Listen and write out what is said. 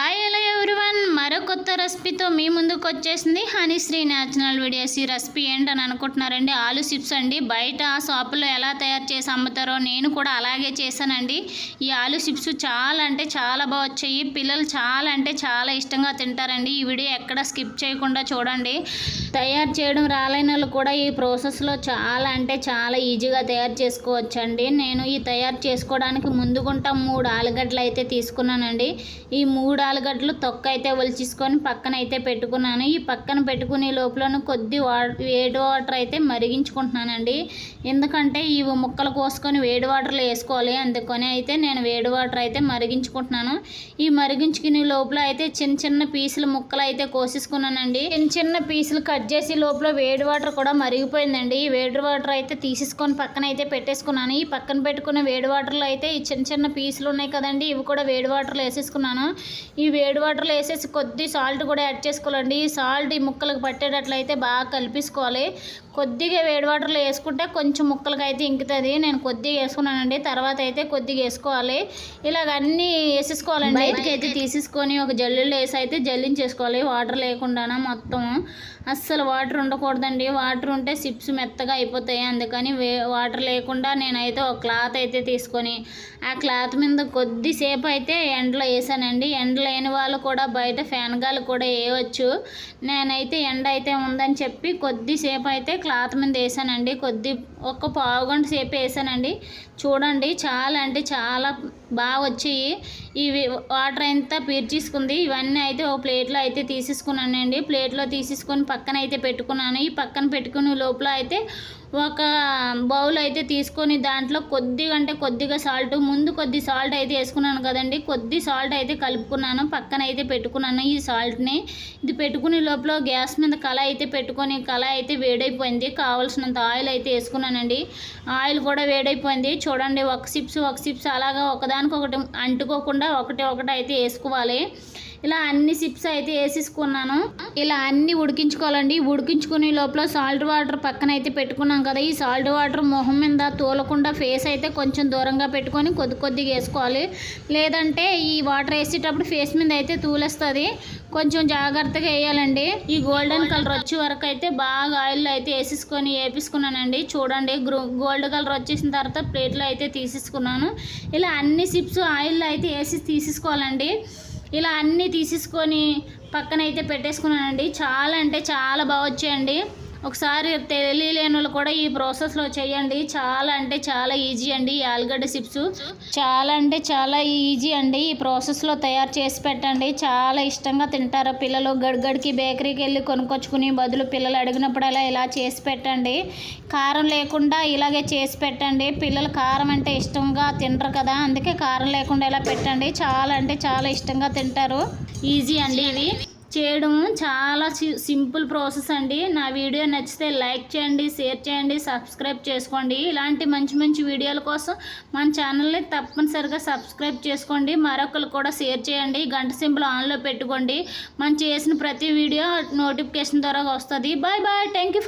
Hi hello everyone మరో కొత్త రెసిపీతో మీ ముందుకు వచ్చేసింది హనీశ్రీ న్యాచురల్ వీడియోస్. ఈ రెసిపీ ఏంటని అనుకుంటున్నారండి? ఆలు చిప్స్ అండి. బయట షాపులో ఎలా తయారు చేసి అమ్ముతారో నేను కూడా అలాగే చేశానండి. ఈ ఆలు చిప్స్ చాలా అంటే చాలా బాగా వచ్చాయి. పిల్లలు చాలా అంటే చాలా ఇష్టంగా తింటారండి. ఈ వీడియో ఎక్కడ స్కిప్ చేయకుండా చూడండి. తయారు చేయడం రాలేని వాళ్ళు కూడా ఈ ప్రాసెస్లో చాలా అంటే చాలా ఈజీగా తయారు చేసుకోవచ్చండి. నేను ఈ తయారు చేసుకోవడానికి ముందుగుంటా మూడు ఆలుగడ్డలు అయితే తీసుకున్నానండి. ఈ మూడు ఆలుగడ్డలు తొక్క అయితే తీసుకొని పక్కన అయితే పెట్టుకున్నాను. ఈ పక్కన పెట్టుకునే లోపల కొద్ది వేడి వాటర్ అయితే మరిగించుకుంటున్నానండి. ఎందుకంటే ఇవి ముక్కలు కోసుకొని వేడి వాటర్లో వేసుకోవాలి. అందుకని అయితే నేను వేడి వాటర్ అయితే మరిగించుకుంటున్నాను. ఈ మరిగించుకునే లోపల అయితే చిన్న చిన్న పీసులు ముక్కలు అయితే కోసేసుకున్నానండి. చిన్న చిన్న పీసులు కట్ చేసి లోపల వేడి వాటర్ కూడా మరిగిపోయిందండి. ఈ వేడి వాటర్ అయితే తీసేసుకొని పక్కన అయితే పెట్టేసుకున్నాను. ఈ పక్కన పెట్టుకున్న వేడి వాటర్లో అయితే ఈ చిన్న చిన్న పీసులు ఉన్నాయి కదండి ఇవి కూడా వేడి వాటర్లో వేసేసుకున్నాను. ఈ వేడి వాటర్లో వేసేసి కొద్ది సాల్ట్ కూడా యాడ్ చేసుకోవాలండి. సాల్ట్ ఈ ముక్కలకు పట్టేటట్లయితే బాగా కలిపేసుకోవాలి. కొద్దిగా వేడి వాటర్లో వేసుకుంటే కొంచెం ముక్కలకి అయితే ఇంకుతుంది. నేను కొద్దిగా వేసుకున్నానండి. తర్వాత అయితే కొద్దిగా వేసుకోవాలి. ఇలాగ అన్నీ వేసేసుకోవాలండి. బయటకి అయితే తీసేసుకొని ఒక జల్లులో వేసి అయితే జల్లించేసుకోవాలి. వాటర్ లేకుండా మొత్తం. అస్సలు వాటర్ ఉండకూడదండి. వాటర్ ఉంటే సిప్స్ మెత్తగా అయిపోతాయి. అందుకని వే వాటర్ లేకుండా నేనైతే ఒక క్లాత్ అయితే తీసుకొని ఆ క్లాత్ మీద కొద్దిసేపు అయితే ఎండలో వేసానండి. ఎండ లేని వాళ్ళు కూడా బయట ఫ్యాన్ గాలు కూడా వేయవచ్చు. నేనైతే ఎండ అయితే ఉందని చెప్పి కొద్దిసేపు అయితే క్లాత్ మీద వేసానండి. కొద్ది ఒక పావు గంట సేపు వేసానండి. చూడండి చాలా అంటే చాలా బాగా వచ్చాయి. ఇవి వాటర్ అంతా పీర్చేసుకుంది ఇవన్నీ అయితే ఒక ప్లేట్లో అయితే తీసేసుకున్నానండి. ప్లేట్లో తీసేసుకొని పక్కన అయితే పెట్టుకున్నాను. ఈ పక్కన పెట్టుకుని లోపల అయితే ఒక బౌల్ అయితే తీసుకొని దాంట్లో కొద్దిగా అంటే కొద్దిగా సాల్ట్ ముందు కొద్ది సాల్ట్ అయితే వేసుకున్నాను కదండి. కొద్ది సాల్ట్ అయితే కలుపుకున్నాను. పక్కన అయితే పెట్టుకున్నాను ఈ సాల్ట్ని. ఇది పెట్టుకునే లోపల గ్యాస్ మీద కళ అయితే పెట్టుకొని కళ అయితే వేడైపోయింది. కావాల్సినంత ఆయిల్ అయితే వేసుకున్నానండి. ఆయిల్ కూడా వేడైపోయింది. చూడండి ఒక సిప్స్ ఒక సిప్స్ అలాగా ఒకదానికొకటి అంటుకోకుండా ఒకటి ఒకటి అయితే వేసుకోవాలి. ఇలా అన్ని సిప్స్ అయితే వేసేసుకున్నాను. ఇలా అన్ని ఉడికించుకోవాలండి. ఉడికించుకునే లోపల సాల్ట్ వాటర్ పక్కన అయితే పెట్టుకున్నాం కదా. ఈ సాల్ట్ వాటర్ మొహం మీద తోలకుండా ఫేస్ అయితే కొంచెం దూరంగా పెట్టుకొని కొద్ది కొద్దిగా వేసుకోవాలి. లేదంటే ఈ వాటర్ వేసేటప్పుడు ఫేస్ మీద అయితే తూలేస్తుంది. కొంచెం జాగ్రత్తగా వేయాలండి. ఈ గోల్డెన్ కలర్ వచ్చే వరకు అయితే బాగా ఆయిల్ అయితే వేసేసుకొని వేపించుకున్నానండి చూడండి గోల్డ్ కలర్ వచ్చేసిన తర్వాత ప్లేట్లో అయితే తీసేసుకున్నాను. ఇలా అన్ని సిప్స్ ఆయిల్లో అయితే వేసి తీసేసుకోవాలండి. ఇలా అన్నీ తీసేసుకొని పక్కన అయితే పెట్టేసుకున్నానండి. చాలా అంటే చాలా బాగా వచ్చాయండి. ఒకసారి తెలియలేని వాళ్ళు కూడా ఈ ప్రాసెస్లో చేయండి. చాలా అంటే చాలా ఈజీ అండి ఈ ఆలుగడ్డ చిప్స్ చాలా అంటే చాలా ఈజీ అండి. ఈ ప్రాసెస్లో తయారు చేసి పెట్టండి. చాలా ఇష్టంగా తింటారు పిల్లలు. గడిగడికి బేకరీకి వెళ్ళి కొనుక్కొచ్చుకుని బదులు పిల్లలు అడిగినప్పుడల్లా ఇలా చేసి పెట్టండి. కారం లేకుండా ఇలాగే చేసి పెట్టండి. పిల్లలు కారం అంటే ఇష్టంగా తినరు కదా అందుకే కారం లేకుండా ఇలా పెట్టండి. చాలా అంటే చాలా ఇష్టంగా తింటారు. ఈజీ అండి ఇవి చేయడం చాలా సింపుల్ ప్రాసెస్ అండి. నా వీడియో నచ్చితే లైక్ చేయండి షేర్ చేయండి సబ్స్క్రైబ్ చేసుకోండి. ఇలాంటి మంచి మంచి వీడియోల కోసం మన ఛానల్ని తప్పనిసరిగా సబ్స్క్రైబ్ చేసుకోండి. మరొకరు కూడా షేర్ చేయండి. గంట సింపుల్ ఆన్లో పెట్టుకోండి. మనం చేసిన ప్రతి వీడియో నోటిఫికేషన్ ద్వారా వస్తుంది. Bye bye. Thank you